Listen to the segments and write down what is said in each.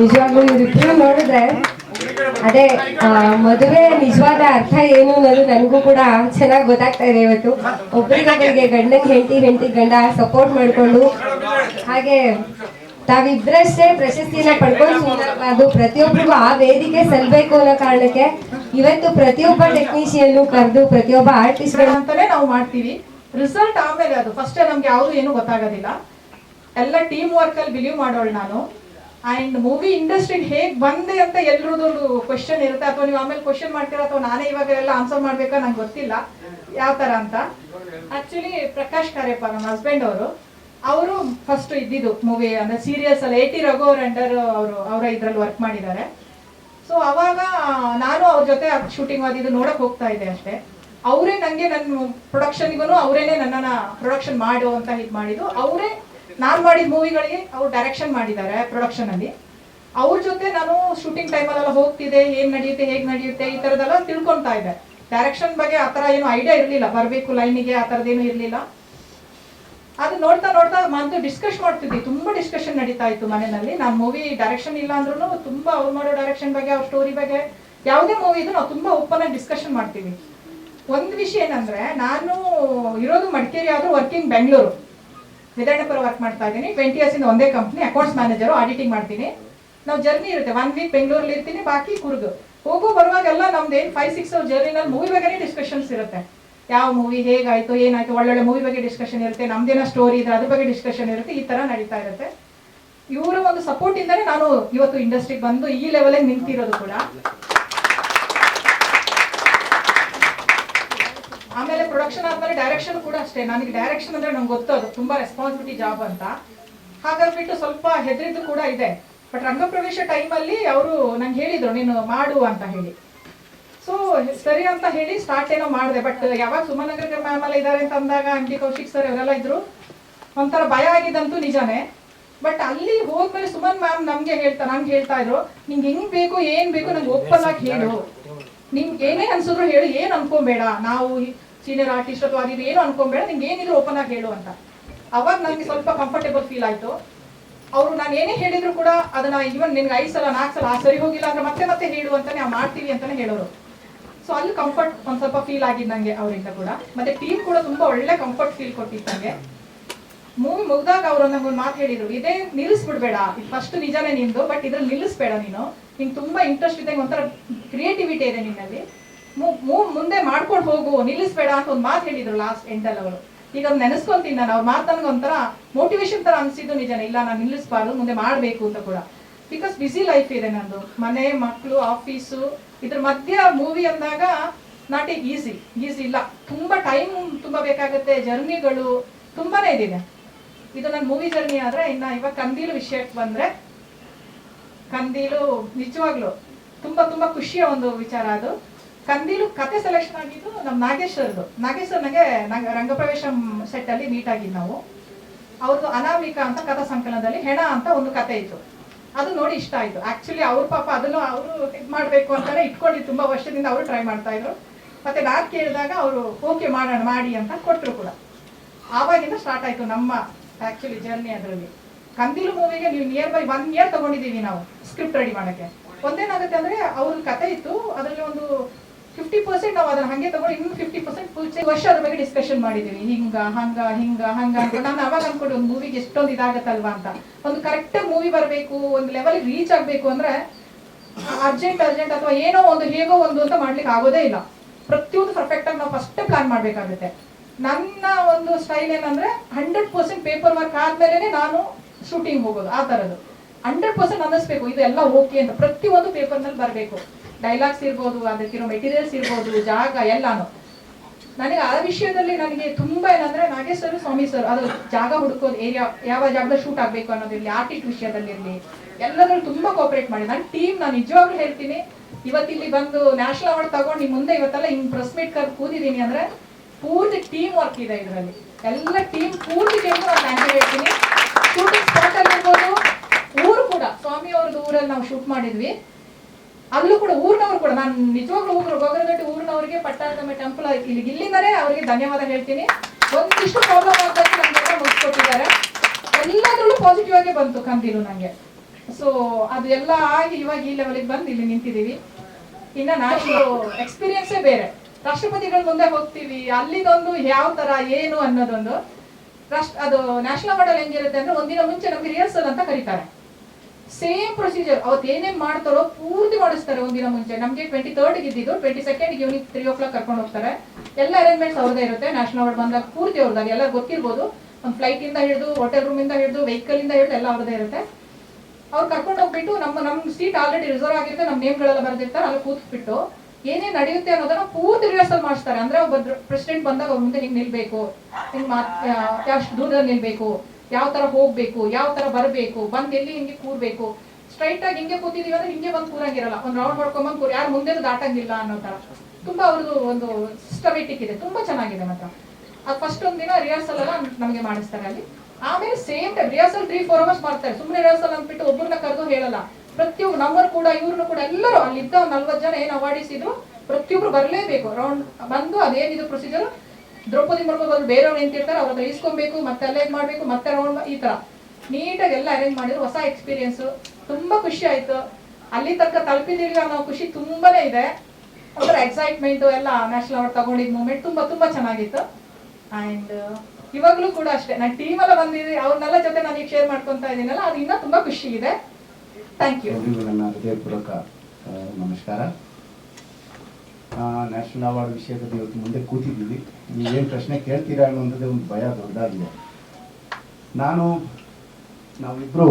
ನಿಜವಾಗ್ಲೂ ಇವ್ರಿಬ್ರು ನೋಡಿದ್ರೆ, ಅದೇ ಮದುವೆ ನಿಜವಾದ ಅರ್ಥ ಏನು ಅನ್ನೋದು ನನಗೂ ಕೂಡ ಚೆನ್ನಾಗಿ ಗೊತ್ತಾಗ್ತಾ ಇದೆ ಇವತ್ತು. ಒಬ್ರಿಗೊಬ್ಬರಿಗೆ ಗಂಡನ ಹೆಂಡತಿ ಹೆಂಡತಿ ಗಂಡ ಸಪೋರ್ಟ್ ಮಾಡ್ಕೊಂಡು, ಹಾಗೆ ತಾವಿಬ್ರಷ್ಟೇ ಪ್ರಶಸ್ತಿನ ಪಡ್ಕೊಂಡು ಅದು ಪ್ರತಿಯೊಬ್ಬರಿಗೂ ಆ ವೇದಿಕೆ ಸಲ್ಬೇಕು ಅನ್ನೋ ಕಾರಣಕ್ಕೆ ಇವತ್ತು ಪ್ರತಿಯೊಬ್ಬ ಟೆಕ್ನಿಷಿಯನ್ ಕರೆದು ಪ್ರತಿಯೊಬ್ಬ ಆರ್ಟಿಸ್ಟ್ ಅಂತಾನೆ ನಾವು ಮಾಡ್ತೀವಿ. ರಿಸಲ್ಟ್ ಆಮೇಲೆ ಅದು. ಫಸ್ಟ್ ನಮ್ಗೆ ಯಾವುದು ಏನು ಗೊತ್ತಾಗೋದಿಲ್ಲ. ಎಲ್ಲ ಟೀಮ್ ವರ್ಕ್ ಅಲ್ಲಿ ಬಿಲೀವ್ ಮಾಡೋಳು ನಾನು. ಅಂಡ್ ಮೂವಿ ಇಂಡಸ್ಟ್ರಿಗೆ ಹೇಗೆ ಬಂದೆ ಅಂತ ಎಲ್ರದ್ದು ಕ್ವಶನ್ ಇರುತ್ತೆ. ಅಥವಾ ನೀವು ಆಮೇಲೆ ಕ್ವಶನ್ ಮಾಡ್ತೀರಾ ಅಥವಾ ನಾನೇ ಇವಾಗ ಎಲ್ಲ ಆನ್ಸರ್ ಮಾಡ್ಬೇಕಾ ನಂಗೆ ಗೊತ್ತಿಲ್ಲ. ಯಾವ ತರ ಅಂತ. ಆ್ಯಕ್ಚುಲಿ ಪ್ರಕಾಶ್ ಕಾರ್ಯಪ್ಪ ನಮ್ಮ ಹಸ್ಬೆಂಡ್ ಅವರು ಅವರು ಫಸ್ಟ್ ಇದ್ದಿದ್ದು ಮೂವಿ ಅಂದ್ರೆ ಸೀರಿಯಲ್ಸ್ ಅಲ್ಲಿ ಏಟಿ ರಘು ಅವ್ರ ಅಂಡರ್ ಅವರು, ಅವರ ಇದ್ರಲ್ಲಿ ವರ್ಕ್ ಮಾಡಿದ್ದಾರೆ. ಸೊ ಅವಾಗ ನಾನು ಅವ್ರ ಜೊತೆ ಶೂಟಿಂಗ್ ಆಗಿದ್ದು ನೋಡಕ್ ಹೋಗ್ತಾ ಇದ್ದೆ ಅಷ್ಟೇ. ಅವರೇ ನನಗೆ ನನ್ನ ಪ್ರೊಡಕ್ಷನ್ಗೂ ಅವರೇನೆ ನನ್ನನ್ನು ಪ್ರೊಡಕ್ಷನ್ ಮಾಡು ಅಂತ ಇದು ಮಾಡಿದ್ದು. ಅವರೇ ನಾನು ಮಾಡಿದ ಮೂವಿಗಳಿಗೆ ಅವ್ರು ಡೈರೆಕ್ಷನ್ ಮಾಡಿದ್ದಾರೆ ಪ್ರೊಡಕ್ಷನ್ ಅಲ್ಲಿ. ಅವ್ರ ಜೊತೆ ನಾನು ಶೂಟಿಂಗ್ ಟೈಮಲ್ಲೆಲ್ಲ ಹೋಗ್ತಿದ್ದೆ, ಏನ್ ನಡೆಯುತ್ತೆ, ಹೇಗ್ ನಡೆಯುತ್ತೆ, ಈ ತರದೆಲ್ಲ ತಿಳ್ಕೊಂತಾ ಇದ್ದೆ. ಡೈರೆಕ್ಷನ್ ಬಗ್ಗೆ ಆ ಥರ ಏನು ಐಡಿಯಾ ಇರಲಿಲ್ಲ. ಬರಬೇಕು ಲೈನಿಗೆ ಆ ಥರದ್ದೇನು ಇರಲಿಲ್ಲ. ಅದು ನೋಡ್ತಾ ನೋಡ್ತಾ ಮಂತು ಡಿಸ್ಕಸ್ ಮಾಡ್ತಿದ್ವಿ. ತುಂಬಾ ಡಿಸ್ಕಷನ್ ನಡೀತಾ ಇತ್ತು ಮನೆಯಲ್ಲಿ. ನಾನು ಮೂವಿ ಡೈರೆಕ್ಷನ್ ಇಲ್ಲ ಅಂದ್ರೂ ತುಂಬಾ ಅವ್ರು ಮಾಡೋ ಡೈರೆಕ್ಷನ್ ಬಗ್ಗೆ, ಅವ್ರ ಸ್ಟೋರಿ ಬಗ್ಗೆ, ಯಾವುದೇ ಮೂವಿ ಇದು ನಾವು ತುಂಬಾ ಓಪನ್ ಆಗಿ ಡಿಸ್ಕಷನ್ ಮಾಡ್ತೀವಿ. ಒಂದು ವಿಷಯ ಏನಂದ್ರೆ, ನಾನು ಇರೋದು ಮಡಿಕೇರಿ, ಆದ್ರೂ ವರ್ಕಿಂಗ್ ಬೆಂಗಳೂರು ವಿಧಾನಪುರ ವರ್ಕ್ ಮಾಡ್ತಾ ಇದ್ದೀನಿ. ಟ್ವೆಂಟಿ ಇಯರ್ಸ್ ಒಂದೇ ಕಂಪ್ನಿ ಅಕೌಂಟ್ಸ್ ಮ್ಯಾನೇಜರು ಆಡಿಟಿಂಗ್ ಮಾಡ್ತೀನಿ. ನಾವು ಜರ್ನಿ ಇರುತ್ತೆ. ಒನ್ ವೀಕ್ ಬೆಂಗಳೂರಲ್ಲಿ ಇರ್ತೀನಿ, ಬಾಕಿ ಕುರ್ಗು ಹೋಗೋ, ಬರುವಾಗೆಲ್ಲ ನಮ್ದು ಏನು ಫೈವ್ ಸಿಕ್ಸ್ ಜರ್ನಿನಲ್ಲಿ ಮೂವಿ ಬಗ್ಗೆನೇ ಡಿಸ್ಕಷನ್ಸ್ ಇರುತ್ತೆ. ಯಾವ ಮೂವಿ ಹೇಗಾಯ್ತು, ಏನಾಯ್ತು, ಒಳ್ಳೊಳ್ಳೆ ಮೂವಿ ಬಗ್ಗೆ ಡಿಸ್ಕಷನ್ ಇರುತ್ತೆ, ನಮ್ದೇನೋ ಸ್ಟೋರಿ ಇದೆ ಅದ್ರ ಬಗ್ಗೆ ಡಿಸ್ಕಷನ್ ಇರುತ್ತೆ, ಈ ತರ ನಡೀತಾ ಇರುತ್ತೆ. ಇವರ ಒಂದು ಸಪೋರ್ಟ್ ಇಂದಾನೆ ನಾನು ಇವತ್ತು ಇಂಡಸ್ಟ್ರಿಗೆ ಬಂದು ಈ ಲೆವೆಲ್ ನಿಂತಿರೋದು ಕೂಡ. ಆಮೇಲೆ ಪ್ರೊಡಕ್ಷನ್ ಆದ್ಮೇಲೆ ಡೈರೆಕ್ಷನ್ ಕೂಡ ಅಷ್ಟೇ. ನನಗೆ ಡೈರೆಕ್ಷನ್ ಅಂದ್ರೆ ನಂಗೆ ಗೊತ್ತು, ಅದು ತುಂಬಾ ರೆಸ್ಪಾನ್ಸಿಬಿಲಿಟಿ ಜಾಬ್ ಅಂತ. ಹಾಗಾಗ್ಬಿಟ್ಟು ಸ್ವಲ್ಪ ಹೆದರಿದ್ದು ಕೂಡ ಇದೆ. ಬಟ್ ರಂಗಪ್ರವೇಶ ಟೈಮಲ್ಲಿ ಅವರು ನಂಗೆ ಹೇಳಿದ್ರು, ನೀನು ಮಾಡು ಅಂತ ಹೇಳಿ. ಸೊ ಸರಿ ಅಂತ ಹೇಳಿ ಸ್ಟಾರ್ಟ್ ಏನೋ ಮಾಡಿದೆ. ಬಟ್ ಯಾವಾಗ ಸುಮನಗರ ಮ್ಯಾಮ್ ಎಲ್ಲ ಇದಾರೆ ಅಂತ ಅಂದಾಗ ಅಂಟಿ ಕೌಶಿಕ್ ಸರ್ ಅವರೆಲ್ಲ ಇದ್ರು. ಒಂಥರ ಭಯ ಆಗಿದ್ದಂತೂ ನಿಜಾನೇ. ಬಟ್ ಅಲ್ಲಿ ಹೋದ್ಮೇಲೆ ಸುಮನ್ ಮ್ಯಾಮ್ ನಮ್ಗೆ ಹೇಳ್ತಾ, ನಂಗೆ ಹೇಳ್ತಾ ಇದ್ರು, ನಿಂಗೆ ಹೆಂಗ್ ಬೇಕು, ಏನ್ ಬೇಕು ನಂಗೆ ಆಗಿ ಹೇಳು. ನಿಮ್ಗೆ ಏನೇ ಅನ್ಸಿದ್ರು ಹೇಳು, ಏನ್ ಅನ್ಕೊಂಬೇಡ. ನಾವು ಸೀನಿಯರ್ ಆರ್ಟಿಸ್ಟ್ ಅಥವಾ ಅದು ಏನು ಅನ್ಕೊಂಬೇಡ ನಿಂಗೆ ಏನಿದ್ರು ಓಪನ್ ಆಗಿ ಹೇಳು ಅಂತ. ಅವಾಗ ನನಗೆ ಸ್ವಲ್ಪ ಕಂಫರ್ಟೇಬಲ್ ಫೀಲ್ ಆಯ್ತು. ಅವರು ನಾನು ಏನೇ ಹೇಳಿದ್ರು ಕೂಡ ಅದನ್ನ ಇವನ್ ನಿನ್ಗೆ ಐದು ಸಲ, ನಾಲ್ಕು ಸಲ, ಆ ಸರಿ ಹೋಗಿಲ್ಲ ಅಂದ್ರೆ ಮತ್ತೆ ಮತ್ತೆ ಹೇಳು ಅಂತ ನಾವು ಮಾಡ್ತೀವಿ ಅಂತಾನೆ ಹೇಳೋರು. ಸೊ ಅಲ್ಲಿ ಕಂಫರ್ಟ್ ಒಂದು ಸ್ವಲ್ಪ ಫೀಲ್ ಆಗಿದ್ ನಂಗೆ ಅವರಿಂದ ಕೂಡ. ಮತ್ತೆ ಟೀಮ್ ಕೂಡ ತುಂಬಾ ಒಳ್ಳೆ ಕಂಫರ್ಟ್ ಫೀಲ್ ಕೊಟ್ಟಿತ್ತು ನನಗೆ ಮೂವಿ ಮುಗ್ದಾಗ ಅವ್ರು ನಂಗೆ ಒಂದು ಮಾತು ಹೇಳಿದ್ರು, ಇದೇ ನಿಲ್ಲಿಸ್ಬಿಡ್ಬೇಡ. ಫಸ್ಟ್ ನಿಜಾನೇ ನಿಂದು ಬಟ್ ಇದ್ರಲ್ಲಿ ನಿಲ್ಲಿಸ್ಬೇಡ ನೀನು. ನಿಂಗೆ ತುಂಬಾ ಇಂಟ್ರೆಸ್ಟ್ ಇದೆ ಒಂಥರ ಕ್ರಿಯೇಟಿವಿಟಿ ಇದೆ ನಿನ್ನಲ್ಲಿ. ಮುಂದೆ ಮಾಡ್ಕೊಂಡು ಹೋಗು, ನಿಲ್ಲಿಸ್ಬೇಡ ಅಂತ ಒಂದು ಮಾತು ಹೇಳಿದ್ರು ಲಾಸ್ಟ್ ಎಂಡಲ್ಲಿ ಅವರು. ಈಗ ನೆನೆಸ್ಕೊಂತೀನಿ ನಾನು. ಅವ್ರ ಮಾತು ನನಗೆ ಒಂಥರ ಮೋಟಿವೇಶನ್ ತರ ಅನ್ಸಿದ್ದು ನಿಜನೇ. ಇಲ್ಲ, ನಾನು ನಿಲ್ಲಿಸ್ಬಾರ್ದು, ಮುಂದೆ ಮಾಡಬೇಕು ಅಂತ ಕೂಡ. ಬಿಕಾಸ್ ಬಿಸಿ ಲೈಫ್ ಇದೆ ನಂದು. ಮನೆ ಮಕ್ಕಳು ಆಫೀಸು ಇದ್ರ ಮಧ್ಯ ಮೂವಿ ಅಂದಾಗ ನಾಟ್ ಈಸಿ ಈಸಿ ಇಲ್ಲ. ತುಂಬಾ ಟೈಮ್ ತುಂಬಾ ಬೇಕಾಗುತ್ತೆ. ಜರ್ನಿಗಳು ತುಂಬಾನೇ ಇದೆ ಇದು ನನ್ನ ಮೂವಿ ಜರ್ನಿ ಆದ್ರೆ ಇನ್ನ ಇವಾಗ ಕಂದೀಲು ವಿಷಯಕ್ಕೆ ಬಂದ್ರೆ, ಕಂದೀಲು ನಿಜವಾಗ್ಲು ತುಂಬಾ ತುಂಬಾ ಖುಷಿಯ ಒಂದು ವಿಚಾರ ಅದು. ಕಂದೀಲು ಕತೆ ಸೆಲೆಕ್ಷನ್ ಆಗಿದ್ದು ನಮ್ಮ ನಾಗೇಶ್ವರದು. ನಾಗೇಶ್ವರ್ ನನಗೆ ನಂಗೆ ರಂಗಪ್ರವೇಶ ಸೆಟ್ ಅಲ್ಲಿ ಮೀಟ್ ಆಗಿದ್ದು ನಾವು. ಅವ್ರದ್ದು ಅನಾಮಿಕ ಅಂತ ಕಥಾ ಸಂಕಲನದಲ್ಲಿ ಹೆಣ ಅಂತ ಒಂದು ಕತೆ ಇತ್ತು. ಅದು ನೋಡಿ ಇಷ್ಟ ಆಯ್ತು. ಆಕ್ಚುಲಿ ಅವ್ರ ಪಾಪ ಅದನ್ನು ಅವರು ಇದು ಮಾಡಬೇಕು ಅಂತಾನೆ ಇಟ್ಕೊಂಡಿದ್ದು ತುಂಬಾ ವರ್ಷದಿಂದ ಅವರು ಟ್ರೈ ಮಾಡ್ತಾ ಇದ್ರು. ಮತ್ತೆ ನಾನು ಕೇಳಿದಾಗ ಅವರು ಓಕೆ ಮಾಡೋಣ, ಮಾಡಿ ಅಂತ ಕೊಟ್ಟರು ಕೂಡ. ಆವಾಗಿಂದ ಸ್ಟಾರ್ಟ್ ಆಯ್ತು ನಮ್ಮ ಆಕ್ಚುಲಿ ಜರ್ನಿ ಅದರಲ್ಲಿ. ಕಂದಿಲು ಮೂವಿಗೆ ನೀವು ನಿಯರ್ ಬೈ ಒನ್ ಇಯರ್ ತಗೊಂಡಿದ್ದೀವಿ ನಾವು ಸ್ಕ್ರಿಪ್ಟ್ ರೆಡಿ ಮಾಡೋಕ್ಕೆ. ಒಂದೇನಾಗುತ್ತೆ ಅಂದ್ರೆ ಅವ್ರ ಕತೆ ಇತ್ತು. ಅದರಲ್ಲಿ ಒಂದು ಫಿಫ್ಟಿ ಪರ್ಸೆಂಟ್ ನಾವು ಅದನ್ನ ಹಂಗೆ ತಗೊಂಡು ಇನ್ನೂ ಫಿಫ್ಟಿ ಪರ್ಸೆಂಟ್ ಫುಲ್ ವರ್ಷ ಅದ್ರ ಬಗ್ಗೆ ಡಿಸ್ಕಷನ್ ಮಾಡಿದೀವಿ. ಹಿಂಗ, ಹಂಗ ಹಿಂಗ, ಹಂಗ ಅನ್ಕೊಂಡು. ನಾನು ಅವಾಗ ಅನ್ಕೊಂಡು ಒಂದು ಮೂವಿಗೆ ಎಷ್ಟೊಂದು ಇದಾಗತ್ತಲ್ವಾ ಅಂತ. ಒಂದು ಕರೆಕ್ಟ್ ಮೂವಿ ಬರಬೇಕು, ಒಂದು ಲೆವೆಲ್ ರೀಚ್ ಆಗಬೇಕು ಅಂದ್ರೆ ಅರ್ಜೆಂಟ್ ಅರ್ಜೆಂಟ್ ಅಥವಾ ಏನೋ ಒಂದು ಹೇಗೋ ಒಂದು ಅಂತ ಮಾಡ್ಲಿಕ್ಕೆ ಆಗೋದೇ ಇಲ್ಲ. ಪ್ರತಿಯೊಂದು ಪರ್ಫೆಕ್ಟ್ ಆಗಿ ನಾವು ಫಸ್ಟ್ ಪ್ಲಾನ್ ಮಾಡ್ಬೇಕಾಗುತ್ತೆ. ನನ್ನ ಒಂದು ಸ್ಟೈಲ್ ಏನಂದ್ರೆ ಹಂಡ್ರೆಡ್ ಪರ್ಸೆಂಟ್ ಪೇಪರ್ ವರ್ಕ್ ಆದ್ಮೇಲೆ ನಾನು ಶೂಟಿಂಗ್ ಹೋಗೋದು, ಆ ತರದ್ದು. ಹಂಡ್ರೆಡ್ ಪರ್ಸೆಂಟ್ ಅನ್ನಿಸ್ಬೇಕು, ಇದೆಲ್ಲ ಓಕೆ ಅಂತ. ಪ್ರತಿಯೊಂದು ಪೇಪರ್ನಲ್ಲಿ ಬರಬೇಕು. ಡೈಲಾಗ್ಸ್ ಇರ್ಬೋದು ಅದಕ್ಕಿರೋ ಮೆಟೀರಿಯಲ್ಸ್ ಇರ್ಬೋದು, ಜಾಗ ಎಲ್ಲಾನು. ನನಗೆ ಆ ವಿಷಯದಲ್ಲಿ ನನಗೆ ತುಂಬ ಏನಂದ್ರೆ ನಾಗೇಶ್ವರ ಸ್ವಾಮಿ ಸರ್ ಅದು ಜಾಗ ಹುಡುಕೋದು ಏರಿಯಾ ಯಾವ ಜಾಗದಲ್ಲಿ ಶೂಟ್ ಆಗ್ಬೇಕು ಅನ್ನೋದಿರಲಿ ಆರ್ಟಿಸ್ಟ್ ವಿಷಯದಲ್ಲಿರ್ಲಿ ಎಲ್ಲದರಲ್ಲೂ ತುಂಬಾ ಕೋಪರೇಟ್ ಮಾಡಿ. ನನ್ನ ಟೀಮ್ ನಾನು ನಿಜವಾಗ್ಲೂ ಹೇಳ್ತೀನಿ ಇವತ್ತಿಲ್ಲಿ ಬಂದು ನ್ಯಾಷನಲ್ ಅವಾರ್ಡ್ ತಗೊಂಡು ನಿಮ್ ಮುಂದೆ ಇವತ್ತೆಲ್ಲ ಹಿಂಗೆ ಪ್ರೆಸ್ ಮೀಟ್ ಕರ್ ಕೂದಿದ್ದೀನಿ ಅಂದ್ರೆ ಪೂರ್ತಿ ಟೀಮ್ ವರ್ಕ್ ಇದೆ ಇದರಲ್ಲಿ. ಎಲ್ಲ ಟೀಮ್ ಪೂರ್ತಿ ಟೀಮ್ ನಾನು ಥ್ಯಾಂಕ್ ಯು ಹೇಳ್ತೀನಿ. ಶೂಟಿಂಗ್ ಸ್ಪಾಟ್ ಅಲ್ಲಿ ಇರ್ಬೋದು ಊರು ಕೂಡ. ಸ್ವಾಮಿ ಅವ್ರದ್ದು ಊರಲ್ಲಿ ನಾವು ಶೂಟ್ ಮಾಡಿದ್ವಿ. ಅಲ್ಲೂ ಕೂಡ ಊರಿನವ್ರು ಕೂಡ, ನಾನು ನಿಜವಾಗ್ಲೂ ಊರು, ಗೊಗರದೊಡ್ಡಿ ಊರಿನವರಿಗೆ ಪಟ್ಟಣದ ಟೆಂಪಲ್ ಇಲ್ಲಿ ಇಲ್ಲಿಂದಲೇ ಅವರಿಗೆ ಧನ್ಯವಾದ ಹೇಳ್ತೀನಿ. ಒಂದಿಷ್ಟು ಪ್ರಾಬ್ಲಮ್ ಆಗ್ಬೇಕು ನಮ್ಗೆಲ್ಲ ಮುಗಿಸ್ಕೊಟ್ಟಿದ್ದಾರೆ. ಎಲ್ಲದರಲ್ಲೂ ಪಾಸಿಟಿವ್ ಆಗಿ ಬಂತು ಕಂದಿಲು ನಂಗೆ. ಸೊ ಅದು ಎಲ್ಲ ಆಗಿ ಇವಾಗ ಈ ಲೆವೆಲಿಗೆ ಬಂದು ಇಲ್ಲಿ ನಿಂತಿದ್ದೀವಿ. ಇನ್ನು ನಾನು ಎಕ್ಸ್ಪೀರಿಯನ್ಸೇ ಬೇರೆ. ರಾಷ್ಟ್ರಪತಿಗಳ ಮುಂದೆ ಹೋಗ್ತೀವಿ. ಅಲ್ಲಿದೊಂದು ಯಾವ ಥರ ಏನು ಅನ್ನೋದೊಂದು. ರಾಷ್ಟ್ರ, ಅದು ನ್ಯಾಷನಲ್ ಅಲ್ಲಿ ಹೆಂಗಿರುತ್ತೆ ಅಂದ್ರೆ ಒಂದಿನ ಮುಂಚೆ ನಮ್ಗೆ ರಿಹರ್ಸಲ್ ಅಂತ ಕರೀತಾರೆ. ಸೇಮ್ ಪ್ರೊಸೀಜರ್ ಅವತ್ತು ಏನೇನು ಮಾಡ್ತಾರೋ ಪೂರ್ತಿ ಮಾಡಿಸ್ತಾರೆ ಒಂದಿನ ಮುಂಚೆ. ನಮಗೆ ಟ್ವೆಂಟಿ ತರ್ಡ್ ಇದ್ದಿದ್ದು twenty second evening three o'clock ಕರ್ಕೊಂಡು ಹೋಗ್ತಾರೆ. ಎಲ್ಲ ಅರೇಂಜ್ಮೆಂಟ್ಸ್ ಅವ್ರದೇ ಇರುತ್ತೆ. ನ್ಯಾಷನಲ್ ಅವಾರ್ಡ್ ಬಂದಾಗ ಪೂರ್ತಿ ಅವ್ರದ್ದು. ಎಲ್ಲ ಗೊತ್ತಿರ್ಬೋದು. ಒಂದು ಫ್ಲೈಟ್ ಇಂದ ಹಿಡಿದು ಹೋಟೆಲ್ ರೂಮ್ ಇಂದ ಹಿಡಿದು ವೆಹಿಕಲ್ ಇಂದ ಹಿಡಿದು ಎಲ್ಲ ಅವ್ರದೇ ಇರುತ್ತೆ. ಅವ್ರು ಕರ್ಕೊಂಡು ಹೋಗ್ಬಿಟ್ಟು ನಮ್ಮ ನಮ್ಮ ಸೀಟ್ ಆಲ್ರೆಡಿ ರಿಸರ್ವ್ ಆಗಿರುತ್ತೆ. ನಮ್ಮ ನೇಮ್ಗಳೆಲ್ಲ ಬರೆದಿರ್ತಾರೆ. ಅಲ್ಲಿ ಕೂತ್ಬಿಟ್ಟು ಏನೇನು ನಡೆಯುತ್ತೆ ಅನ್ನೋದನ್ನ ಪೂರ್ತಿ ರಿಹರ್ಸಲ್ ಮಾಡಿಸ್ತಾರೆ. ಅಂದ್ರೆ ಒಬ್ಬ ಪ್ರೆಸಿಡೆಂಟ್ ಬಂದಾಗ ಅವ್ರ ಮುಂದೆ ಹಿಂಗೆ ನಿಲ್ಬೇಕು. ಹಿಂಗ್ ಮಾತು ದೂರದಲ್ಲಿ ನಿಲ್ಬೇಕು. ಯಾವ ತರ ಹೋಗ್ಬೇಕು, ಯಾವ ತರ ಬರಬೇಕು, ಬಂದ್ ಎಲ್ಲಿ ಹಿಂಗೆ ಕೂರ್ಬೇಕು. ಸ್ಟ್ರೈಟ್ ಆಗಿ ಹಿಂಗೆ ಕೂತಿದೀವಿ ಅಂದ್ರೆ ಹಿಂಗೆ ಬಂದ್ ಕೂರಂಗಿರಲ್ಲ. ಒಂದ್ ರೌಂಡ್ ಮಾಡ್ಕೊಂಡ್ ಕೂರ್. ಯಾರು ಮುಂದೆ ದಾಟಂಗಿಲ್ಲ ಅನ್ನೋ ತರ. ತುಂಬಾ ಅವ್ರದ್ದು ಒಂದು ಸಿಸ್ಟಮೆಟಿಕ್ ಇದೆ. ತುಂಬಾ ಚೆನ್ನಾಗಿದೆ ಮಾತ್ರ. ಅದು ಫಸ್ಟ್ ಒಂದ್ ದಿನ ರಿಹರ್ಸಲ್ ಎಲ್ಲ ನಮಗೆ ಮಾಡಿಸ್ತಾರೆ ಅಲ್ಲಿ. ಆಮೇಲೆ same time rehearsal three four hours ಮಾಡ್ತಾರೆ. ಸುಮ್ಮನೆ ರಿಹರ್ಸಲ್ ಅಂದ್ಬಿಟ್ಟು ಒಬ್ಬರನ್ನ ಕರೆದು ಹೇಳಲ್ಲ. ಪ್ರತಿಯೊಬ್ಬರು ನಂಬರ್ ಕೂಡ, ಇವ್ರನ್ನು ಕೂಡ ಎಲ್ಲರೂ ಅಲ್ಲಿದ್ದ ಇದ್ದ ನಲ್ವತ್ತು ಜನ ಏನು ಅವಾರ್ಡಿಸಿದ್ರು ಪ್ರತಿಯೊಬ್ರು ಬರಲೇಬೇಕು. ರೌಂಡ್ ಬಂದು ಅದೇನಿದು ಪ್ರೊಸೀಜರ್ ದ್ರೌಪದಿ ಮುರ್ಮು ಬಂದು ಬೇರೆಯವ್ರು ನಿಂತಿರ್ತಾರೆ ಅವ್ರ ಹತ್ರ ಇಸ್ಕೊಬೇಕು ಮತ್ತೆ ಅಲ್ಲೇ ಮಾಡ್ಬೇಕು, ಮತ್ತೆ ರೌಂಡ್ ಈ ತರ. ನೀಟಾಗಿ ಎಲ್ಲ ಅರೇಂಜ್ ಮಾಡಿದ್ರು, ಹೊಸ ಎಕ್ಸ್ಪೀರಿಯನ್ಸ್ ತುಂಬಾ ಖುಷಿ ಆಯ್ತು. ಅಲ್ಲಿ ತನಕ ತಲುಪಿದೀವಿ ಅನ್ನೋ ಖುಷಿ ತುಂಬಾನೇ ಇದೆ. ಅದರ ಎಕ್ಸೈಟ್ಮೆಂಟ್ ಎಲ್ಲ ನ್ಯಾಷನಲ್ ಅವಾರ್ಡ್ ತಗೊಂಡಿದ್ ಮೂಮೆಂಟ್ ತುಂಬಾ ತುಂಬಾ ಚೆನ್ನಾಗಿತ್ತು. ಅಂಡ್ ಇವಾಗ್ಲೂ ಕೂಡ ಅಷ್ಟೇ. ನಾನು ಟೀಮ್ ಎಲ್ಲ ಬಂದಿದೆ ಅವ್ರನ್ನೆಲ್ಲ ಜೊತೆ ನಾನು ಈಗ ಶೇರ್ ಮಾಡ್ಕೊಂತ ಇದ್ದೀನಲ್ಲ, ಅದು ಇನ್ನೂ ತುಂಬಾ ಖುಷಿ ಇದೆ. ಥ್ಯಾಂಕ್ ಯು ನಮಸ್ಕಾರ. ನ್ಯಾಷನಲ್ ಅವಾರ್ಡ್ ವಿಷಯದಲ್ಲಿ ಇವತ್ತು ಮುಂದೆ ಕೂತಿದ್ದೀವಿ. ನೀವೇನು ಪ್ರಶ್ನೆ ಕೇಳ್ತೀರಾ ಅನ್ನೋಂಥದ್ದೇ ಒಂದು ಭಯ ದೊಡ್ಡದಾಗಿದೆ. ನಾನು ನಾವಿಬ್ಬರು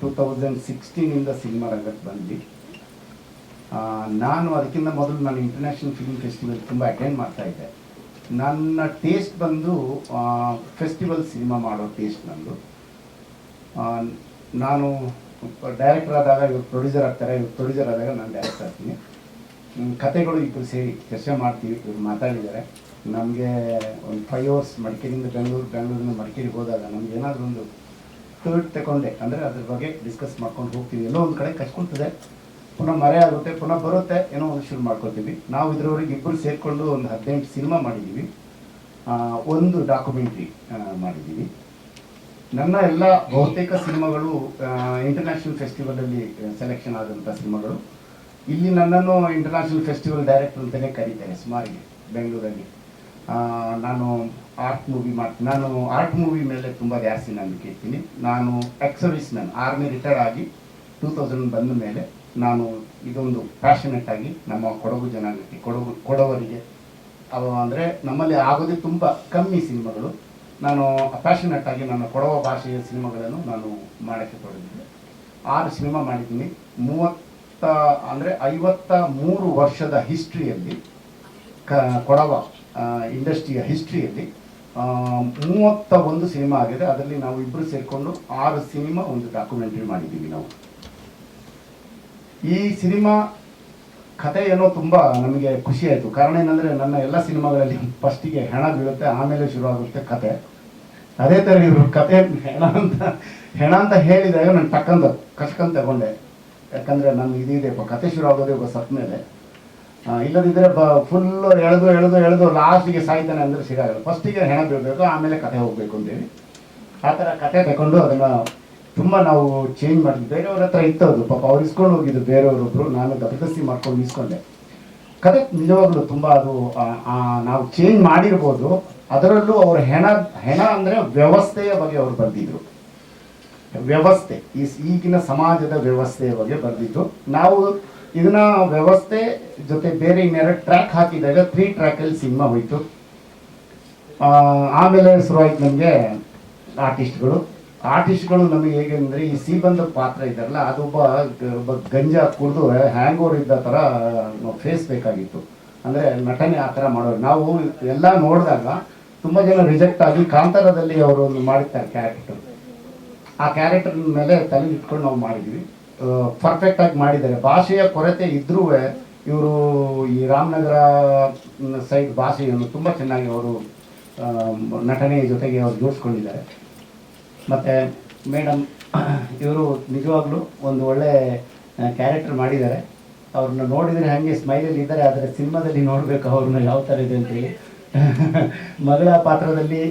ಟೂ ತೌಸಂಡ್ ಸಿಕ್ಸ್ಟೀನಿಂದ ಸಿನಿಮಾ ರಂಗಕ್ಕೆ ಬಂದ್ವಿ. ನಾನು ಅದಕ್ಕಿಂತ ಮೊದಲು ನಾನು ಇಂಟರ್ನ್ಯಾಷನಲ್ ಫಿಲ್ಮ್ ಫೆಸ್ಟಿವಲ್ ತುಂಬ ಅಟೆಂಡ್ ಮಾಡ್ತಾ ಇದ್ದೆ. ನನ್ನ ಟೇಸ್ಟ್ ಬಂದು ಫೆಸ್ಟಿವಲ್ ಸಿನಿಮಾ ಮಾಡೋ ಟೇಸ್ಟ್ ನಂದು. ನಾನು ಡೈರೆಕ್ಟರ್ ಆದಾಗ ಇವ್ರು ಪ್ರೊಡ್ಯೂಸರ್ ಆಗ್ತಾರೆ, ಇವ್ರು ಪ್ರೊಡ್ಯೂಸರ್ ಆದಾಗ ನಾನು ಡೈರೆಕ್ಟರ್ ಆಗ್ತೀನಿ. ಕತೆಗಳು ಇಬ್ಬರು ಸೇರಿ ಚರ್ಚೆ ಮಾಡ್ತೀವಿ ಇವ್ರು ಮಾತಾಡಿದ್ದಾರೆ. ನಮಗೆ ಒಂದು ಫೈವ್ ಅವರ್ಸ್ ಮಡಿಕೇರಿಯಿಂದ ಬೆಂಗಳೂರು, ಬೆಂಗಳೂರಿಂದ ಮಡಿಕೇರಿಗೆ ಹೋದಾಗ ನಮ್ಗೆ ಏನಾದರೂ ಒಂದು ಟೂರ್ ತಗೊಂಡೆ ಅಂದರೆ ಅದ್ರ ಬಗ್ಗೆ ಡಿಸ್ಕಸ್ ಮಾಡ್ಕೊಂಡು ಹೋಗ್ತೀವಿ. ಎಲ್ಲೋ ಒಂದು ಕಡೆ ಕಚ್ಕೊಳ್ತದೆ. ಪುನಃ ಮರೆ ಆಗುತ್ತೆ, ಪುನಃ ಬರುತ್ತೆ, ಏನೋ ಒಂದು ಶುರು ಮಾಡ್ಕೊತೀವಿ ನಾವು ಇದ್ರವರೆಗೆ ಇಬ್ಬರು ಸೇರಿಕೊಂಡು ಒಂದು ಹದಿನೆಂಟು ಸಿನಿಮಾ ಮಾಡಿದ್ದೀವಿ ಒಂದು ಡಾಕ್ಯುಮೆಂಟ್ರಿ ಮಾಡಿದ್ದೀವಿ ನನ್ನ ಎಲ್ಲ ಬಹುತೇಕ ಸಿನಿಮಾಗಳು ಇಂಟರ್ನ್ಯಾಷನಲ್ ಫೆಸ್ಟಿವಲಲ್ಲಿ ಸೆಲೆಕ್ಷನ್ ಆದಂಥ ಸಿನಿಮಾಗಳು ಇಲ್ಲಿ ನನ್ನನ್ನು ಇಂಟರ್ನ್ಯಾಷನಲ್ ಫೆಸ್ಟಿವಲ್ ಡೈರೆಕ್ಟರ್ ಅಂತಲೇ ಕರೀತಾರೆ, ಸುಮಾರಿಗೆ ಬೆಂಗಳೂರಲ್ಲಿ. ನಾನು ಆರ್ಟ್ ಮೂವಿ ಮಾಡ್ತೀನಿ ನಾನು ಆರ್ಟ್ ಮೂವಿ ಮೇಲೆ ತುಂಬ ಜಾಸ್ತಿ ನಂಬಿಕೆ ಇರ್ತೀನಿ ನಾನು ex service man army retired ಆಗಿ ಟೂ ತೌಸಂಡ್ ಬಂದ ಮೇಲೆ ನಾನು ಇದೊಂದು ಪ್ಯಾಷನೆಟ್ ಆಗಿ ನಮ್ಮ ಕೊಡಗು ಜನಾಂಗಕ್ಕೆ, ಕೊಡಗು, ಕೊಡವರಿಗೆ, ಅವ ಅಂದರೆ ನಮ್ಮಲ್ಲಿ ಆಗೋದೇ ತುಂಬ ಕಮ್ಮಿ ಸಿನಿಮಾಗಳು. ನಾನು ಪ್ಯಾಷನೆಟ್ ಆಗಿ ನನ್ನ ಕೊಡವ ಭಾಷೆಯ ಸಿನಿಮಾಗಳನ್ನು ನಾನು ಮಾಡೋಕ್ಕೆ ತೊಡಗಿದ್ದೆ. ಆರು ಸಿನಿಮಾ ಮಾಡಿದ್ದೀನಿ. ಮೂವತ್ತ ಅಂದರೆ ಐವತ್ತ ಮೂರು ವರ್ಷದ ಹಿಸ್ಟ್ರಿಯಲ್ಲಿ, ಕ, ಕೊಡವ ಇಂಡಸ್ಟ್ರಿಯ ಹಿಸ್ಟ್ರಿಯಲ್ಲಿ ಮೂವತ್ತ ಒಂದು ಸಿನಿಮಾ ಆಗಿದೆ. ಅದರಲ್ಲಿ ನಾವು ಇಬ್ಬರು ಸೇರಿಕೊಂಡು ಆರು ಸಿನಿಮಾ ಒಂದು ಡಾಕ್ಯುಮೆಂಟ್ರಿ ಮಾಡಿದ್ದೀವಿ ನಾವು. ಈ ಸಿನಿಮಾ ಕತೆ ಏನೋ ತುಂಬ ನಮಗೆ ಖುಷಿ ಆಯಿತು. ಕಾರಣ ಏನಂದರೆ ನನ್ನ ಎಲ್ಲ ಸಿನಿಮಾಗಳಲ್ಲಿ ಫಸ್ಟಿಗೆ ಹೆಣ ಬೀಳುತ್ತೆ, ಆಮೇಲೆ ಶುರುವಾಗುತ್ತೆ ಕತೆ. ಅದೇ ಥರ ಇವರು ಕತೆ, ಹೆಣ ಅಂತ ಹೆಣ ಅಂತ ಹೇಳಿದಾಗ ನಾನು ಟಕ್ಕಂತ ಕಸ್ಕಂತ ತಗೊಂಡೆ. ಯಾಕಂದರೆ ನಾನು ಇದಿದೆ ಕತೆ ಶುರು ಆಗೋದೇ ಒಬ್ಬ ಸತ್ ಮೇಲೆ. ಇಲ್ಲದಿದ್ದರೆ ಬ ಫುಲ್ ಎಳೆದು ಎಳೆದು ಎಳೆದು ಲಾಸ್ಟಿಗೆ ಸಾಯ್ತಾನೆ ಅಂದರೆ ಸಿಗಾಗಲ್ಲ ಫಸ್ಟಿಗೆ ಹೆಣ ಬೀಳಬೇಕು, ಆಮೇಲೆ ಕತೆ ಹೋಗಬೇಕು ಅಂತೇಳಿ. ಆ ಥರ ಕತೆ ತಗೊಂಡು ಅದನ್ನು ತುಂಬ ನಾವು ಚೇಂಜ್ ಮಾಡಿದ್ವಿ ಬೇರೆಯವ್ರ ಹತ್ರ ಇತ್ತು ಅದು ಪಾಪ ಅವ್ರು ಇಸ್ಕೊಂಡು ಹೋಗಿದ್ದು ಬೇರೆಯವರೊಬ್ಬರು ನಾನು ಜಬರ್ದಸ್ತಿ ಮಾಡ್ಕೊಂಡು ಇಸ್ಕೊಂಡೆ. ಕತೆ ನಿಜವಾಗ್ಲೂ ತುಂಬ ಅದು ನಾವು ಚೇಂಜ್ ಮಾಡಿರ್ಬೋದು. ಅದರಲ್ಲೂ ಅವ್ರ ಹೆಣ ಹೆಣ ಅಂದರೆ ವ್ಯವಸ್ಥೆಯ ಬಗ್ಗೆ ಅವರು ಬರೆದಿದ್ರು ವ್ಯವಸ್ಥೆ, ಈ ಈಗಿನ ಸಮಾಜದ ವ್ಯವಸ್ಥೆಯ ಬಗ್ಗೆ ಬರೆದಿದ್ದು ನಾವು ಇದನ್ನ ವ್ಯವಸ್ಥೆ ಜೊತೆ ಬೇರೆ ಇನ್ನೆರಡು ಟ್ರ್ಯಾಕ್ ಹಾಕಿದಾಗ ತ್ರೀ ಟ್ರ್ಯಾಕಲ್ಲಿ ಸಿನಿಮಾ ಹೋಯ್ತು. ಆಮೇಲೆ ಶುರುವಾಯ್ತು ನಮಗೆ ಆರ್ಟಿಸ್ಟ್ಗಳು. ಆರ್ಟಿಸ್ಟ್ಗಳು ನಮಗೆ ಹೇಗೆ ಅಂದರೆ ಈ ಸೀಬಂದ ಪಾತ್ರ ಇದ್ದಾರಲ್ಲ ಅದೊಬ್ಬ ಒಬ್ಬ ಗಂಜಾ ಕುಡಿದು ಹ್ಯಾಂಗ್ ಓವರ್ ಇದ್ದ ಥರ ಫೇಸ್ ಬೇಕಾಗಿತ್ತು. ಅಂದರೆ ನಟನೆ ಆ ಥರ ಮಾಡೋರು. ನಾವು ಎಲ್ಲ ನೋಡಿದಾಗ ತುಂಬ ಜನ ರಿಜೆಕ್ಟ್ ಆಗಿ ಕಾಂತಾರದಲ್ಲಿ ಅವರು ಒಂದು ಮಾಡಿರ್ತಾರೆ ಕ್ಯಾರೆಕ್ಟರ್ ಆ ಕ್ಯಾರೆಕ್ಟರ್ ಮೇಲೆ ತಲೆ ಇಟ್ಕೊಂಡು ನಾವು ಮಾಡಿದ್ವಿ. ಪರ್ಫೆಕ್ಟ್ ಆಗಿ ಮಾಡಿದ್ದಾರೆ. ಭಾಷೆಯ ಕೊರತೆ ಇದ್ರೂ ಇವರು ಈ ರಾಮನಗರ ಸೈಡ್ ಭಾಷೆಯನ್ನು ತುಂಬ ಚೆನ್ನಾಗಿ ಅವರು ನಟನೆಯ ಜೊತೆಗೆ ಅವರು ಜೋಡಿಸ್ಕೊಂಡಿದ್ದಾರೆ. ಮತ್ತು ಮೇಡಮ್, ಇವರು ನಿಜವಾಗ್ಲೂ ಒಂದು ಒಳ್ಳೆ ಕ್ಯಾರೆಕ್ಟರ್ ಮಾಡಿದ್ದಾರೆ. ಅವ್ರನ್ನ ನೋಡಿದರೆ ಹಾಗೆ ಸ್ಮೈಲಲ್ಲಿ ಇದ್ದಾರೆ, ಆದರೆ ಸಿನಿಮಾದಲ್ಲಿ ನೋಡಬೇಕು ಅವ್ರನ್ನ ಯಾವ ಥರ ಇದೆ ಅಂತೇಳಿ. ಮಗಳ ಪಾತ್ರದಲ್ಲಿ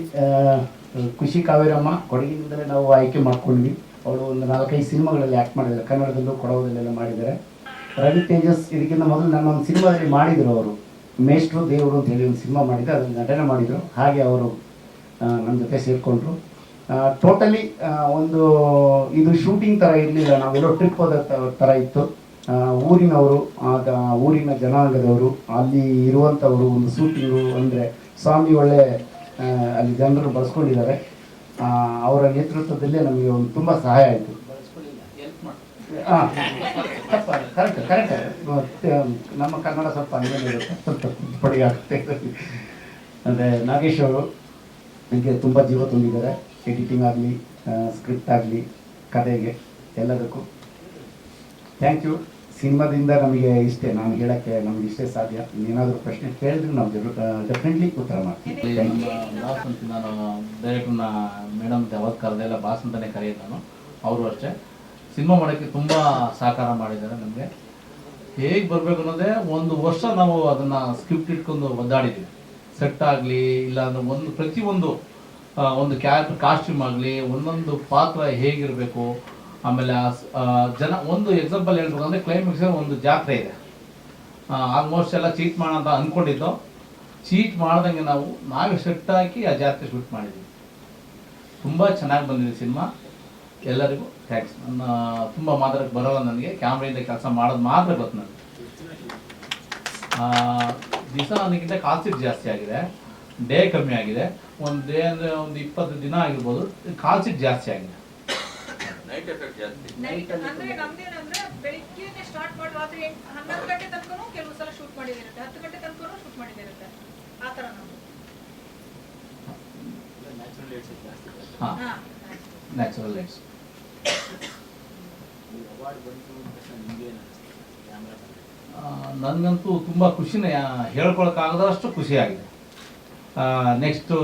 ಖುಷಿ ಕಾವೇರಮ್ಮ ಕೊಡಗಿನಿಂದಲೇ ನಾವು ಆಯ್ಕೆ ಮಾಡ್ಕೊಂಡ್ವಿ. ಅವರು ಒಂದು ನಾಲ್ಕೈದು ಸಿನಿಮಾಗಳಲ್ಲಿ ಆ್ಯಕ್ಟ್ ಮಾಡಿದ್ದಾರೆ. ಕನ್ನಡದಲ್ಲೂ ಕೊಡವದಲ್ಲೆಲ್ಲ ಮಾಡಿದ್ದಾರೆ. ರವಿ ತೇಜಸ್ ಇದಕ್ಕಿಂತ ಮೊದಲು ನನ್ನ ಒಂದು ಸಿನಿಮಾದಲ್ಲಿ ಮಾಡಿದರು ಅವರು. ಮೇಷ್ಟ್ರು, ದೇವರು ಅಂತ ಹೇಳಿ ಒಂದು ಸಿನಿಮಾ ಮಾಡಿದ್ರು. ಅದನ್ನು ನಟನೆ ಮಾಡಿದರು. ಹಾಗೆ ಅವರು ನಮ್ಮ ಜೊತೆ ಸೇರಿಕೊಂಡ್ರು. ಟೋಟಲಿ ಒಂದು ಇದು ಶೂಟಿಂಗ್ ಥರ ಇರಲಿಲ್ಲ. ನಾವೆಲ್ಲೋ ಟ್ರಿಪ್ ಹೋದ ಥರ ಇತ್ತು. ಊರಿನವರು ಆಗ ಊರಿನ ಜನಾಂಗದವರು, ಅಲ್ಲಿ ಇರುವಂಥವರು ಒಂದು ಶೂಟಿಂಗು ಅಂದರೆ ಸ್ವಾಮಿ ಒಳ್ಳೆ ಅಲ್ಲಿ ಜನರು ಬಳಸ್ಕೊಂಡಿದ್ದಾರೆ. ಅವರ ನೇತೃತ್ವದಲ್ಲೇ ನಮಗೆ ಒಂದು ತುಂಬ ಸಹಾಯ ಆಯಿತು. ಹಾಂ ಕರೆಕ್ಟ್ ಕರೆಕ್ಟ್. ನಮ್ಮ ಕನ್ನಡ ಸ್ವಲ್ಪ ಇರುತ್ತೆ. ಸ್ವಲ್ಪ ಆಗುತ್ತೆ. ಅಂದರೆ ನಾಗೇಶ್ ಅವರು ನನಗೆ ತುಂಬ ಜೀವ ತುಂಬಿದ್ದಾರೆ. ಎಡಿಟಿಂಗ್ ಆಗಲಿ ಸ್ಕ್ರಿಪ್ಟ್ ಆಗಲಿ, ಕಥೆಗೆ ಎಲ್ಲದಕ್ಕೂ. ಥ್ಯಾಂಕ್ ಯು ಸಿನಿಮಾದಿಂದ ನಮಗೆ ಇಷ್ಟೇ ನಾನು ಹೇಳಕ್ಕೆ ನಮ್ಗೆ ಇಷ್ಟೇ ಸಾಧ್ಯ. ಏನಾದರೂ ಪ್ರಶ್ನೆ ಕೇಳಿದ್ರೆ ನಾವು ಜರು ಡೆಫಿನೆಟ್ಲಿ ಉತ್ತರ ಮಾಡ್ತೀವಿ. ಬಾಸ್ ಅಂತ ನಾನು ಡೈರೆಕ್ಟ್ರನ್ನ ಮೇಡಮ್ ಯಾವತ್ತು ಕರೆದೆಲ್ಲ ಬಾಸ್ ಅಂತಲೇ ಕರೆಯೋದು ನಾನು. ಅವರು ಅಷ್ಟೇ. ಸಿನಿಮಾ ಮಾಡೋಕ್ಕೆ ತುಂಬ ಸಹಕಾರ ಮಾಡಿದ್ದಾರೆ ನಮಗೆ. ಹೇಗೆ ಬರಬೇಕು ಅನ್ನೋದೇ ಒಂದು ವರ್ಷ ನಾವು ಅದನ್ನು ಸ್ಕ್ರಿಪ್ಟ್ ಇಟ್ಕೊಂಡು ಒದ್ದಾಡಿದ್ದೀವಿ. ಸೆಟ್ ಆಗಲಿ ಇಲ್ಲಾಂದ್ರೆ ಒಂದು ಪ್ರತಿಯೊಂದು ಒಂದು ಕ್ಯಾರೆಕ್ಟರ್ ಕಾಸ್ಟ್ಯೂಮ್ ಆಗಲಿ ಒಂದೊಂದು ಪಾತ್ರ ಹೇಗಿರಬೇಕು ಆಮೇಲೆ ಜನ ಒಂದು ಎಕ್ಸಾಂಪಲ್ ಹೇಳ್ಬೇಕಂದ್ರೆ ಕ್ಲೈಮ್ಯಾಕ್ಸ್ ಒಂದು ಜಾತ್ರೆ ಇದೆ. ಆಲ್ಮೋಸ್ಟ್ ಎಲ್ಲ ಚೀಟ್ ಮಾಡೋಣ ಅಂತ ಅಂದ್ಕೊಂಡಿದ್ದು ಚೀಟ್ ಮಾಡ್ದಂಗೆ ನಾವು, ನಾವೇ ಸೆಟ್ ಹಾಕಿ ಆ ಜಾತ್ರೆ ಶೂಟ್ ಮಾಡಿದ್ವಿ. ತುಂಬ ಚೆನ್ನಾಗಿ ಬಂದಿದೆ ಸಿನಿಮಾ ಎಲ್ಲರಿಗೂ ಥ್ಯಾಂಕ್ಸ್ ನನ್ನ ತುಂಬ ಮಾತಾಡಕ್ಕೆ ಬರೋಲ್ಲ ನನಗೆ. ಕ್ಯಾಮ್ರೆಯಿಂದ ಕೆಲಸ ಮಾಡೋದು ಮಾತ್ರ ಗೊತ್ತು ನನಗೆ. ದಿವಸ ನನಗಿಂತ ಕಾಸಿಟ್ ಜಾಸ್ತಿ ಆಗಿದೆ. ಡೇ ಕಮ್ಮಿ ಆಗಿದೆ. ಒಂದು ಡೇ ಅಂದರೆ ಒಂದು ಇಪ್ಪತ್ತು ದಿನ ಆಗಿರ್ಬೋದು. ಕಾಸಿಟ್ ಜಾಸ್ತಿ ಆಗಿದೆ. ನೈಟ್ ಎಫೆಕ್ಟ್ ಜಾಸ್ತಿ. ನೈಟ್ ಅಂದ್ರೆ ನಮ್ದೇನಂದ್ರೆ ಬೆಳಿಗ್ಗೆನೆ ಸ್ಟಾರ್ಟ್ ಮಾಡಿ ರಾತ್ರಿ ಹನ್ನೊಂದು ಗಂಟೆ ತನಕನೂ ಕೆಲವು ಸಲ ಶೂಟ್ ಮಾಡಿದಿರುತ್ತೆ. ಹತ್ತು ಗಂಟೆ ತನಕನೂ ಶೂಟ್ ಮಾಡಿದಿರುತ್ತೆ. ಆ ಹಾಂ. ಹಾ ನ್ಯಾಚುರಲ್ ಲೈಟ್ಸ್ ನನಗಂತೂ ತುಂಬ ಖುಷಿನೇ ಹೇಳ್ಕೊಳಕ್ಕಾಗದಷ್ಟು ಖುಷಿಯಾಗಿದೆ. ನೆಕ್ಸ್ಟು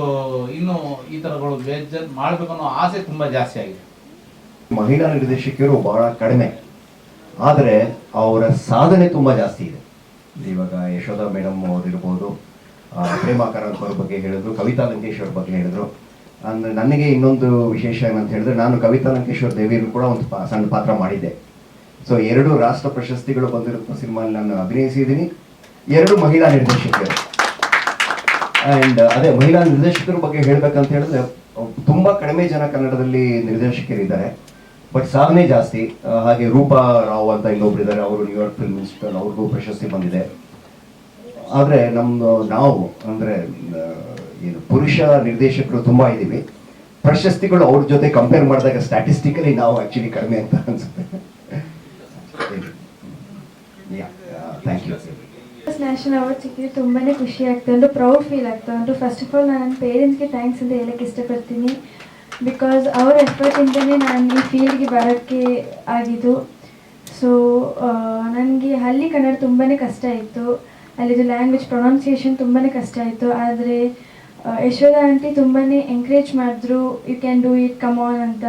ಇನ್ನು ಈ ಥರಗಳು ಬೇಜಾರು ಮಾಡಬೇಕನ್ನೋ ಆಸೆ ತುಂಬ ಜಾಸ್ತಿ ಆಗಿದೆ. ಮಹಿಳಾ ನಿರ್ದೇಶಕಿಯರು ಬಹಳ ಕಡಿಮೆ. ಆದರೆ ಅವರ ಸಾಧನೆ ತುಂಬ ಜಾಸ್ತಿ ಇದೆ. ಇವಾಗ ಯಶೋಧ ಮೇಡಮ್ ಅವರಿರ್ಬೋದು ಪ್ರೇಮಾ ಕಾರಂತ್ ಅವ್ರ ಬಗ್ಗೆ ಹೇಳಿದ್ರು, ಕವಿತಾ ಲಂಕೇಶ್ ಅವ್ರ ಬಗ್ಗೆ ಹೇಳಿದ್ರು. ಅಂದ್ರೆ ನನಗೆ ಇನ್ನೊಂದು ವಿಶೇಷ ಏನಂತ ಹೇಳಿದ್ರೆ, ನಾನು ಕವಿತಾ ಲಂಕೇಶ್ವರ್ ದೇವಿಯರು ಕೂಡ ಒಂದು ಸಣ್ಣ ಪಾತ್ರ ಮಾಡಿದ್ದೆ. ಸೊ ಎರಡು ರಾಷ್ಟ್ರ ಪ್ರಶಸ್ತಿಗಳು ಬಂದಿರೋ ಸಿನಿಮಾ ನಾನು ಅಭಿನಯಿಸಿದ್ದೀನಿ. ಎರಡು ಮಹಿಳಾ ನಿರ್ದೇಶಕರು ಅಂಡ್ ಅದೇ ಮಹಿಳಾ ನಿರ್ದೇಶಕರ ಬಗ್ಗೆ ಹೇಳ್ಬೇಕಂತ ಹೇಳಿದ್ರೆ ತುಂಬಾ ಕಡಿಮೆ ಜನ ಕನ್ನಡದಲ್ಲಿ ನಿರ್ದೇಶಕರಿದ್ದಾರೆ ಬಟ್ ಸಾಧನೆ ಜಾಸ್ತಿ ಹಾಗೆ ರೂಪಾ ರಾವ್ ಅಂತ ಇನ್ನೊಬ್ರು ಇದ್ದಾರೆ ಅವರು ನ್ಯೂಯಾರ್ಕ್ ಫಿಲ್ಮ್ ಇನ್ಸ್ಟಿಟ್ಯೂಟ್ ಅವ್ರಿಗೂ ಪ್ರಶಸ್ತಿ ಬಂದಿದೆ. ಆದರೆ ನಮ್ಮದು ನಾವು, ಅಂದರೆ ಏನು ಪುರುಷ ನಿರ್ದೇಶಕರು ತುಂಬ ಇದ್ದೀವಿ. ಪ್ರಶಸ್ತಿಗಳು ಅವ್ರ ಜೊತೆ ಕಂಪೇರ್ ಮಾಡಿದಾಗ ಸ್ಟ್ಯಾಟಿಸ್ಟಿಕಲಿ ನಾವು ಆ್ಯಕ್ಚುಲಿ ಕಡಿಮೆ ಅಂತ ಅನ್ಸುತ್ತೆ. ಥ್ಯಾಂಕ್ ಯು ನ್ಯಾಷನಲ್ ಅವಾರ್ಡ್ ಸಿಕ್ಕಿದ್ರೆ ತುಂಬಾ ಖುಷಿ ಆಗ್ತಾ ಉಂಟು ಪ್ರೌಡ್ ಫೀಲ್ ಆಗ್ತಾ ಉಂಟು. ಫಸ್ಟ್ ಆಫ್ ಆಲ್ ನಾನು ನನ್ನ ಪೇರೆಂಟ್ಸ್ಗೆ ಥ್ಯಾಂಕ್ಸ್ ಅಂತ ಹೇಳಕ್ಕೆ ಇಷ್ಟಪಡ್ತೀನಿ. ಬಿಕಾಸ್ ಅವ್ರ ಎಫರ್ಟಿಂದನೇ ನಾನು ಈ ಫೀಲ್ಡ್ಗೆ ಬರೋಕ್ಕೆ ಆಗಿದ್ದು. ಸೊ ನನಗೆ ಅಲ್ಲಿ ಕನ್ನಡ ತುಂಬಾ ಕಷ್ಟ ಇತ್ತು. ಅಲ್ಲಿದು ಲ್ಯಾಂಗ್ವೇಜ್ ಪ್ರೊನೌನ್ಸಿಯೇಷನ್ ತುಂಬಾ ಕಷ್ಟ ಇತ್ತು. ಆದರೆ ಯಶೋಧ ಆಂಟಿ ತುಂಬಾ ಎಂಕರೇಜ್ ಮಾಡಿದ್ರು you can do it come on ಅಂತ.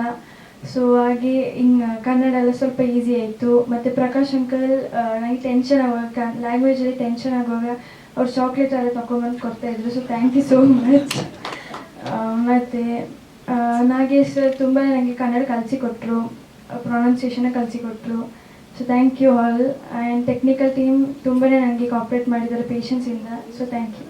ಸೊ ಹಾಗೆ ಹಿಂಗೆ ಕನ್ನಡ ಎಲ್ಲ ಸ್ವಲ್ಪ ಈಸಿ ಆಯಿತು. ಮತ್ತು ಪ್ರಕಾಶ್ ಅಂಕಲ್ ನನಗೆ ಟೆನ್ಷನ್ ಆಗುವಾಗ ಲ್ಯಾಂಗ್ವೇಜಲ್ಲಿ ಟೆನ್ಷನ್ ಆಗುವಾಗ ಅವ್ರು ಚಾಕ್ಲೇಟ್ ಎಲ್ಲ ತೊಗೊಂಬಂದು ಕೊಡ್ತಾಯಿದ್ರು so thank you so much ಮತ್ತು ನಾಗೇಶ್ ಸರ್ ತುಂಬ ನನಗೆ ಕನ್ನಡ ಕಲಿಸಿಕೊಟ್ರು pronunciation ಕಲಿಸಿಕೊಟ್ರು. So thank you all and technical team ತುಂಬಾ ನನಗೆ ಕಾಪ್ರೇಟ್ ಮಾಡಿದ್ದಾರೆ ಪೇಷನ್ಸಿಂದ ಸೊ ಥ್ಯಾಂಕ್ ಯು